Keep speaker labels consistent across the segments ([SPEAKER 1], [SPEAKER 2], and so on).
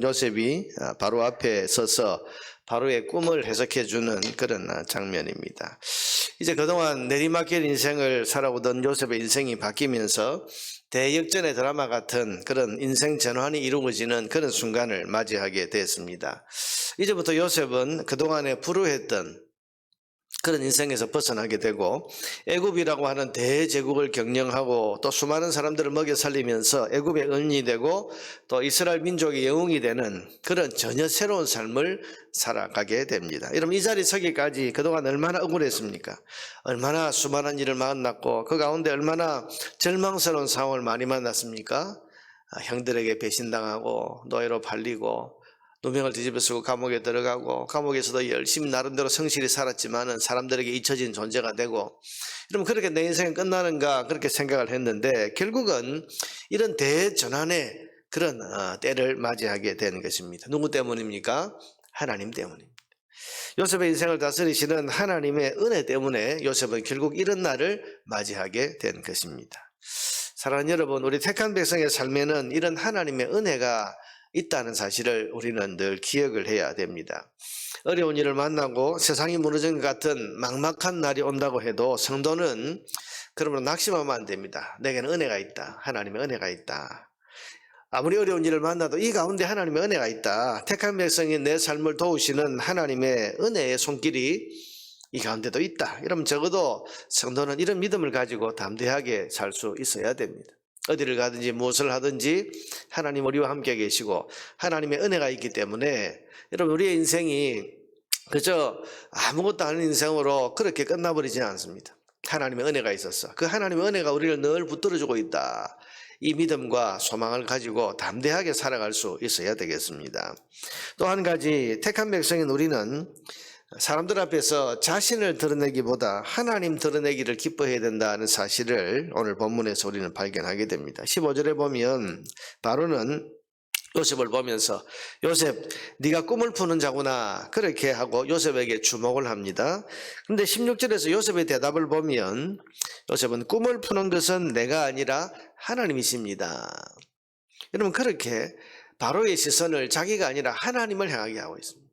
[SPEAKER 1] 요셉이 아, 바로 앞에 서서 바로의 꿈을 해석해 주는 그런 아, 장면입니다. 이제 그동안 내리막길 인생을 살아오던 요셉의 인생이 바뀌면서 대역전의 드라마 같은 그런 인생 전환이 이루어지는 그런 순간을 맞이하게 됐습니다. 이제부터 요셉은 그동안에 불우했던 그런 인생에서 벗어나게 되고 애굽이라고 하는 대제국을 경영하고 또 수많은 사람들을 먹여 살리면서 애굽의 은인이 되고 또 이스라엘 민족의 영웅이 되는 그런 전혀 새로운 삶을 살아가게 됩니다. 여러분 이 자리 서기까지 그동안 얼마나 억울했습니까? 얼마나 수많은 일을 만났고 그 가운데 얼마나 절망스러운 상황을 많이 만났습니까? 아, 형들에게 배신당하고 노예로 팔리고 누명을 뒤집어 쓰고 감옥에 들어가고 감옥에서도 열심히 나름대로 성실히 살았지만은 사람들에게 잊혀진 존재가 되고 그러면 그렇게 내 인생은 끝나는가 그렇게 생각을 했는데 결국은 이런 대전환의 그런 어, 때를 맞이하게 되는 것입니다. 누구 때문입니까? 하나님 때문입니다. 요셉의 인생을 다스리시는 하나님의 은혜 때문에 요셉은 결국 이런 날을 맞이하게 된 것입니다. 사랑하는 여러분, 우리 택한 백성의 삶에는 이런 하나님의 은혜가 있다는 사실을 우리는 늘 기억을 해야 됩니다. 어려운 일을 만나고 세상이 무너진 것 같은 막막한 날이 온다고 해도 성도는 그러므로 낙심하면 안 됩니다. 내게는 은혜가 있다. 하나님의 은혜가 있다. 아무리 어려운 일을 만나도 이 가운데 하나님의 은혜가 있다. 택한 백성이 내 삶을 도우시는 하나님의 은혜의 손길이 이 가운데도 있다. 이러면 적어도 성도는 이런 믿음을 가지고 담대하게 살 수 있어야 됩니다. 어디를 가든지 무엇을 하든지 하나님 우리와 함께 계시고 하나님의 은혜가 있기 때문에 여러분 우리의 인생이 그저 아무것도 아닌 인생으로 그렇게 끝나버리지 않습니다. 하나님의 은혜가 있었어. 그 하나님의 은혜가 우리를 늘 붙들어주고 있다. 이 믿음과 소망을 가지고 담대하게 살아갈 수 있어야 되겠습니다. 또 한 가지 택한 백성인 우리는 사람들 앞에서 자신을 드러내기보다 하나님 드러내기를 기뻐해야 된다는 사실을 오늘 본문에서 우리는 발견하게 됩니다. 15절에 보면 바로는 요셉을 보면서 요셉 네가 꿈을 푸는 자구나 그렇게 하고 요셉에게 주목을 합니다. 그런데 16절에서 요셉의 대답을 보면 요셉은 꿈을 푸는 것은 내가 아니라 하나님이십니다. 여러분 그렇게 바로의 시선을 자기가 아니라 하나님을 향하게 하고 있습니다.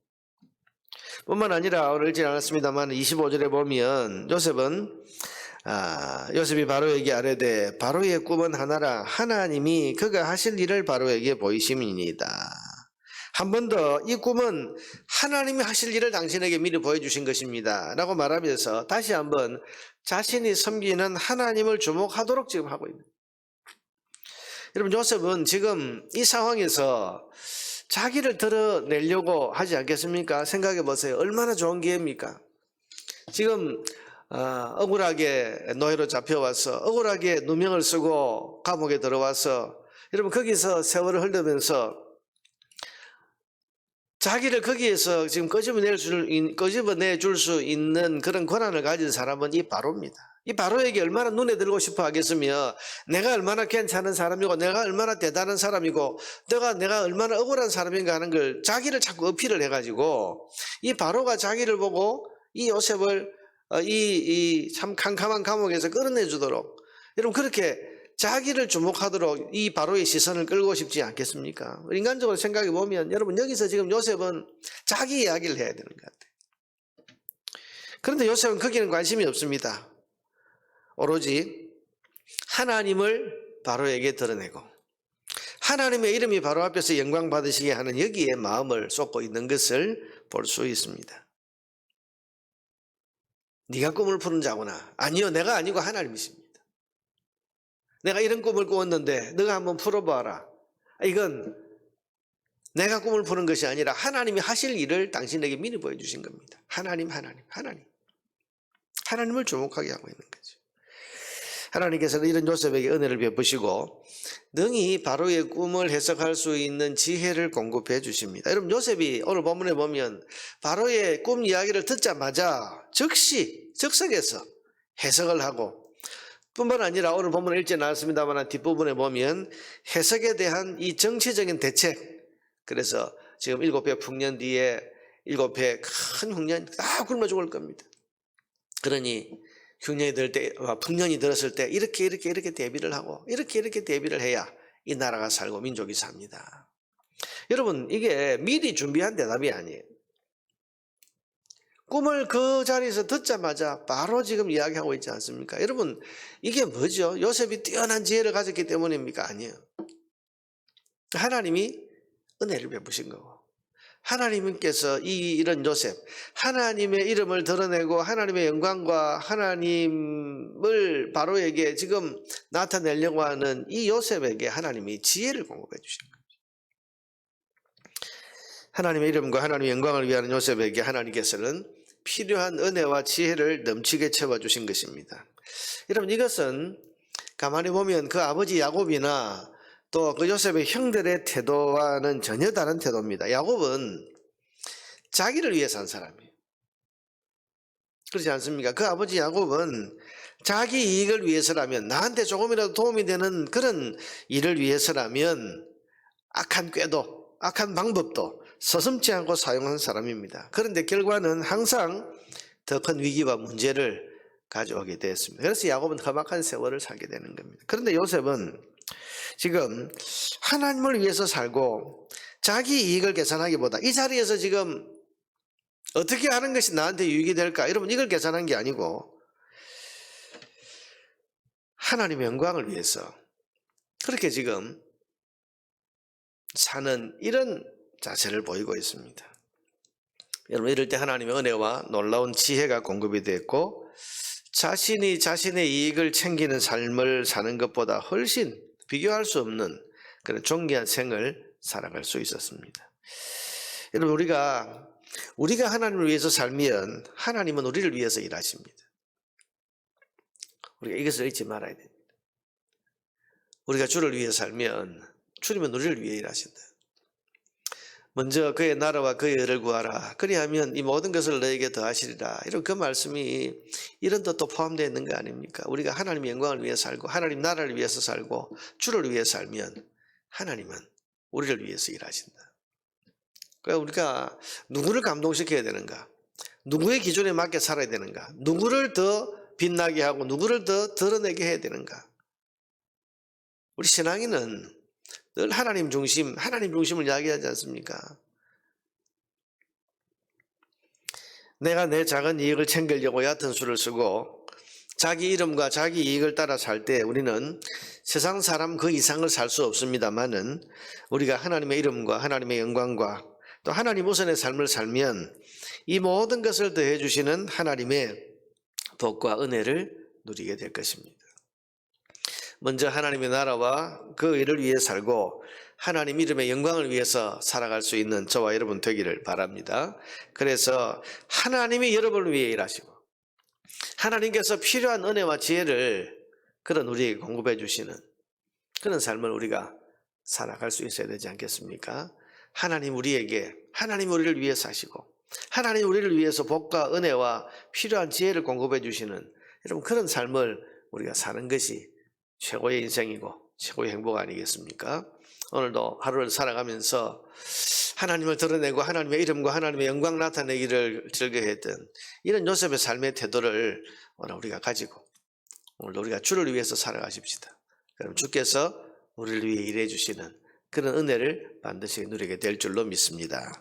[SPEAKER 1] 뿐만 아니라 오늘 읽지 않았습니다만 25절에 보면 요셉은 아, 요셉이 바로에게 아뢰되 바로의 꿈은 하나라 하나님이 그가 하실 일을 바로에게 보이심이니이다. 한 번 더 이 꿈은 하나님이 하실 일을 당신에게 미리 보여주신 것입니다. 라고 말하면서 다시 한번 자신이 섬기는 하나님을 주목하도록 지금 하고 있는. 여러분 요셉은 지금 이 상황에서 자기를 드러내려고 하지 않겠습니까? 생각해 보세요. 얼마나 좋은 기회입니까? 지금 어, 억울하게 노예로 잡혀와서 억울하게 누명을 쓰고 감옥에 들어와서 여러분 거기서 세월을 흘리면서 자기를 거기에서 지금 끄집어낼 수, 끄집어내 줄 수 있는 그런 권한을 가진 사람은 이 바로입니다. 이 바로에게 얼마나 눈에 들고 싶어 하겠으며 내가 얼마나 괜찮은 사람이고 내가 얼마나 대단한 사람이고 내가 내가 얼마나 억울한 사람인가 하는 걸 자기를 자꾸 어필을 해가지고 이 바로가 자기를 보고 이 요셉을 어, 이참 캄캄한 감옥에서 끌어내 주도록 여러분 그렇게 자기를 주목하도록 이 바로의 시선을 끌고 싶지 않겠습니까? 인간적으로 생각해 보면 여러분 여기서 지금 요셉은 자기 이야기를 해야 되는 것 같아요. 그런데 요셉은 거기는 관심이 없습니다. 오로지 하나님을 바로에게 드러내고 하나님의 이름이 바로 앞에서 영광 받으시게 하는 여기에 마음을 쏟고 있는 것을 볼 수 있습니다. 네가 꿈을 푸는 자구나. 아니요, 내가 아니고 하나님이십니다. 내가 이런 꿈을 꾸었는데 너가 한번 풀어봐라. 이건 내가 꿈을 푸는 것이 아니라 하나님이 하실 일을 당신에게 미리 보여주신 겁니다. 하나님, 하나님, 하나님. 하나님을 주목하게 하고 있는 거죠. 하나님께서는 이런 요셉에게 은혜를 베푸시고 능히 바로의 꿈을 해석할 수 있는 지혜를 공급해 주십니다. 여러분 요셉이 오늘 본문에 보면 바로의 꿈 이야기를 듣자마자 즉시 즉석에서 해석을 하고 뿐만 아니라 오늘 본문 읽지 않았습니다만 뒷부분에 보면 해석에 대한 이 정치적인 대책 그래서 지금 일곱 배 풍년 뒤에 일곱 배 큰 흉년 다 굶어 죽을 겁니다. 그러니 흉년이 들 때, 어, 풍년이 들었을 때 이렇게 이렇게 이렇게 대비를 하고 이렇게 이렇게 대비를 해야 이 나라가 살고 민족이 삽니다. 여러분 이게 미리 준비한 대답이 아니에요. 꿈을 그 자리에서 듣자마자 바로 지금 이야기하고 있지 않습니까? 여러분 이게 뭐죠? 요셉이 뛰어난 지혜를 가졌기 때문입니까? 아니에요. 하나님이 은혜를 베푸신 거고 하나님께서 이 이런 요셉 하나님의 이름을 드러내고 하나님의 영광과 하나님을 바로에게 지금 나타내려고 하는 이 요셉에게 하나님이 지혜를 공급해 주신 거예요. 하나님의 이름과 하나님의 영광을 위하는 요셉에게 하나님께서는 필요한 은혜와 지혜를 넘치게 채워 주신 것입니다. 여러분 이것은 가만히 보면 그 아버지 야곱이나 또 그 요셉의 형들의 태도와는 전혀 다른 태도입니다. 야곱은 자기를 위해 산 사람이에요. 그렇지 않습니까? 그 아버지 야곱은 자기 이익을 위해서라면 나한테 조금이라도 도움이 되는 그런 일을 위해서라면 악한 꾀도 악한 방법도 서슴지 않고 사용한 사람입니다. 그런데 결과는 항상 더 큰 위기와 문제를 가져오게 되었습니다. 그래서 야곱은 험악한 세월을 살게 되는 겁니다. 그런데 요셉은 지금 하나님을 위해서 살고 자기 이익을 계산하기보다 이 자리에서 지금 어떻게 하는 것이 나한테 유익이 될까? 여러분 이걸 계산한 게 아니고 하나님의 영광을 위해서 그렇게 지금 사는 이런 자세를 보이고 있습니다. 여러분 이럴 때 하나님의 은혜와 놀라운 지혜가 공급이 됐고 자신이 자신의 이익을 챙기는 삶을 사는 것보다 훨씬 비교할 수 없는 그런 존귀한 생을 살아갈 수 있었습니다. 여러분 우리가 우리가 하나님을 위해서 살면 하나님은 우리를 위해서 일하십니다. 우리가 이것을 잊지 말아야 됩니다. 우리가 주를 위해 살면 주님은 우리를 위해 일하신다. 먼저 그의 나라와 그의 의를 구하라. 그리하면 이 모든 것을 너에게 더하시리라. 이런 그 말씀이 이런 뜻도 포함되어 있는 거 아닙니까? 우리가 하나님의 영광을 위해 살고 하나님 나라를 위해서 살고 주를 위해 살면 하나님은 우리를 위해서 일하신다. 그러니까 우리가 누구를 감동시켜야 되는가? 누구의 기준에 맞게 살아야 되는가? 누구를 더 빛나게 하고 누구를 더 드러내게 해야 되는가? 우리 신앙인은 늘 하나님 중심, 하나님 중심을 이야기하지 않습니까? 내가 내 작은 이익을 챙기려고 얕은 수를 쓰고 자기 이름과 자기 이익을 따라 살 때 우리는 세상 사람 그 이상을 살 수 없습니다만은 우리가 하나님의 이름과 하나님의 영광과 또 하나님 우선의 삶을 살면 이 모든 것을 더해 주시는 하나님의 복과 은혜를 누리게 될 것입니다. 먼저 하나님의 나라와 그 일을 위해 살고 하나님 이름의 영광을 위해서 살아갈 수 있는 저와 여러분 되기를 바랍니다. 그래서 하나님이 여러분을 위해 일하시고 하나님께서 필요한 은혜와 지혜를 그런 우리에게 공급해 주시는 그런 삶을 우리가 살아갈 수 있어야 되지 않겠습니까? 하나님 우리에게 하나님 우리를 위해 사시고 하나님 우리를 위해서 복과 은혜와 필요한 지혜를 공급해 주시는 여러분 그런 삶을 우리가 사는 것이 최고의 인생이고 최고의 행복 아니겠습니까? 오늘도 하루를 살아가면서 하나님을 드러내고 하나님의 이름과 하나님의 영광 나타내기를 즐겨했던 이런 요셉의 삶의 태도를 오늘 우리가 가지고 오늘 우리가 주를 위해서 살아가십시다. 그럼 주께서 우리를 위해 일해 주시는 그런 은혜를 반드시 누리게 될 줄로 믿습니다.